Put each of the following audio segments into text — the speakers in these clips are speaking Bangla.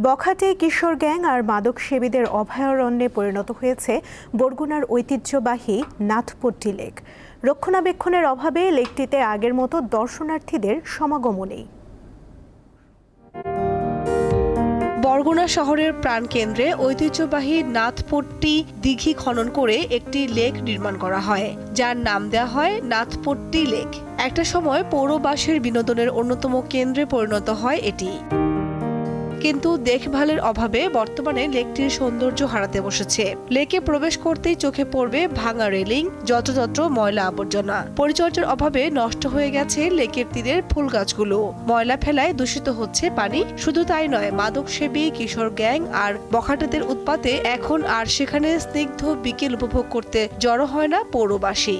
বখাটে কিশোর গ্যাং আর মাদক সেবীদের অভয়ারণ্যে পরিণত হয়েছে বরগুনার ঐতিহ্যবাহী নাথপট্টি লেক রক্ষণাবেক্ষণের অভাবে লেকটিতে আগের মতো দর্শনার্থীদের সমাগমও নেই বরগুনা শহরের প্রাণকেন্দ্রে ঐতিহ্যবাহী নাথপট্টি দিঘি খনন করে একটি লেক নির্মাণ করা হয়, যার নাম দেওয়া হয় নাথপট্টি লেক। একটা সময় পৌরবাসীর বিনোদনের অন্যতম কেন্দ্রে পরিণত হয় এটি। কিন্তু দেখভালের অভাবে বর্তমানে লেকটির সৌন্দর্য হারাতে বসেছে। লেকে প্রবেশ করতেই চোখে পড়বে ভাঙা রেলিং, যত্রতত্র ময়লা আবর্জনা। পরিচর্যার অভাবে নষ্ট হয়ে গেছে লেকের তীরের ফুল গাছগুলো। ময়লা ফেলায় দূষিত হচ্ছে পানি। শুধু তাই নয় মাদক সেবী কিশোর গ্যাং আর বখাটেদের উৎপাতে এখন আর সেখানে স্নিগ্ধ বিকেল উপভোগ করতে জড়ো হয় না পৌরবাসী।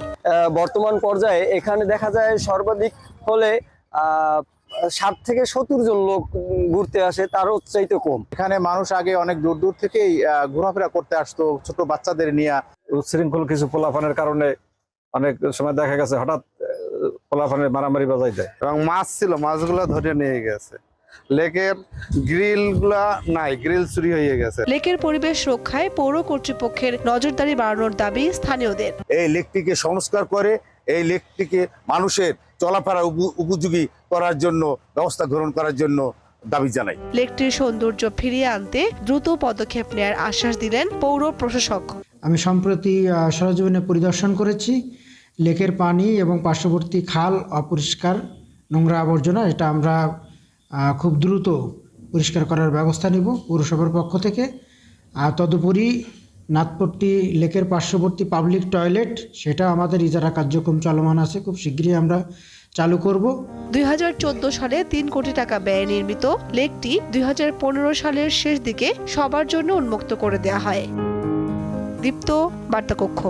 বর্তমান পর্যায়ে এখানে দেখা যায় সর্বাধিক হলে ষাট থেকে সত্তর জন লোক ঘুরতে আসে তার উৎসাহিত কম। এখানে মানুষ আগে অনেক দূর দূর থেকেই আহ, ঘোরাফেরা করতে আসতো ছোট বাচ্চাদের নিয়ে। উচ্ছৃঙ্খল কিছু পোলাপানের কারণে অনেক সময় দেখা গেছে হঠাৎ আহ, পোলাপানের মারামারি বাজাই দেয় এবং মাছ ছিল মাছগুলো ধরে নিয়ে গেছে। লেকের গ্রিলগুলা নাই গ্রিল চুরি হয়ে গেছে। লেকের পরিবেশ রক্ষায় পৌর কর্তৃপক্ষের নজরদারি বাড়ানোর দাবি স্থানীয়দের। এই লেকটিকে সংস্কার করে এই লেকটিকে মানুষের চলাফেরা উপ- উপযোগী করার জন্য ব্যবস্থা গ্রহণ করার জন্য দাবি জানাই। লেকটির সৌন্দর্য ফিরিয়ে আনতে দ্রুত পদক্ষেপ নেয়ার আশ্বাস দিলেন পৌর প্রশাসক। আমি সম্প্রতি আহ, পরিদর্শন করেছি। লেকের পানি এবং পার্শ্ববর্তী খাল অপরিষ্কার নোংরা আবর্জনা এটা আমরা খুব দ্রুত পরিষ্কার করার ব্যবস্থা নিব পৌরসভার পক্ষ থেকে। আর তদুপরি নাথপট্টি লেকের পার্শ্ববর্তী পাবলিক টয়লেট সেটা আমাদের ইজারা কার্যক্রম চলমান আছে, খুব শীঘ্রই আমরা চালু করব। দুই হাজার চোদ্দ সালে তিন কোটি টাকা ব্যয়ে নির্মিত লেকটি দুই হাজার পনেরো সালের শেষ দিকে সবার জন্য উন্মুক্ত করে দেওয়া হয়। দীপ্ত, বার্তাকক্ষ।